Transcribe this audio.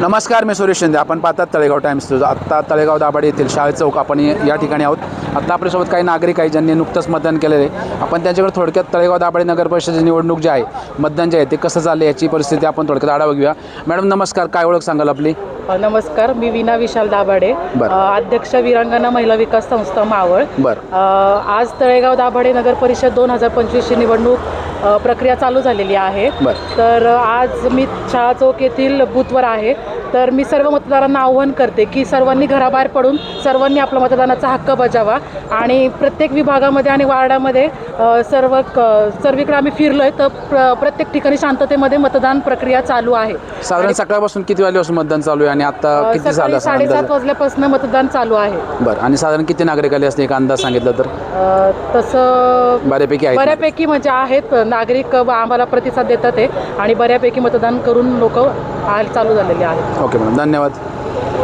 नमस्कार मी सुरेश शिंदे. आपण पाहतात तळेगाव टाइम्स आत्ता तळेगाव दाभाडे येथील शाळेत चौक आपण या ठिकाणी आहोत. आत्ता आपल्यासोबत काही नागरिक आहेत ज्यांनी नुकतंच मतदान केलेलं आहे. आपण त्यांच्याकडे थोडक्यात तळेगाव दाभाडे नगर परिषदेची निवडणूक जी आहे मतदान जे आहे ते कसं चाललं याची परिस्थिती आपण थोडक्यात आढावा घेऊया. मॅडम नमस्कार. काय ओळख सांगाल आपली? नमस्कार. मी विना विशाल दाभाडे. अध्यक्ष वीरांगना महिला विकास संस्था मावळ. आज तळेगाव दाभाडे नगर परिषद दोन हजार पंचवीसची निवडणूक प्रक्रिया चालू झालेली आहे. तर आज मी शाळा चौक येथील बूथवर आहे तर मी सर्व मतदारांना आव्हान करते की सर्वांनी घराबाहेर पडून सर्वांनी आपला मतदानाचा हक्क बजावा. आणि प्रत्येक विभागामध्ये आणि वार्डामध्ये सर्व क सर्वीकडे आम्ही फिरलो आहे तर प्र प्रत्येक ठिकाणी शांततेमध्ये मतदान प्रक्रिया चालू आहे. साधारण सकाळपासून किती वाजल्यापासून मतदान चालू आहे आणि आता किती झालं साडेसात वाजल्यापासून मतदान चालू आहे. बरं आणि साधारण किती नागरिक आले असते एक अंदाज सांगितलं तर. अ, तसं बऱ्यापैकी आहेत बऱ्यापैकी म्हणजे आहेत. नागरिक आम्हाला प्रतिसाद देतात आहे आणि बऱ्यापैकी मतदान करून लोक चालू झालेले आहेत. ओके मॅडम धन्यवाद.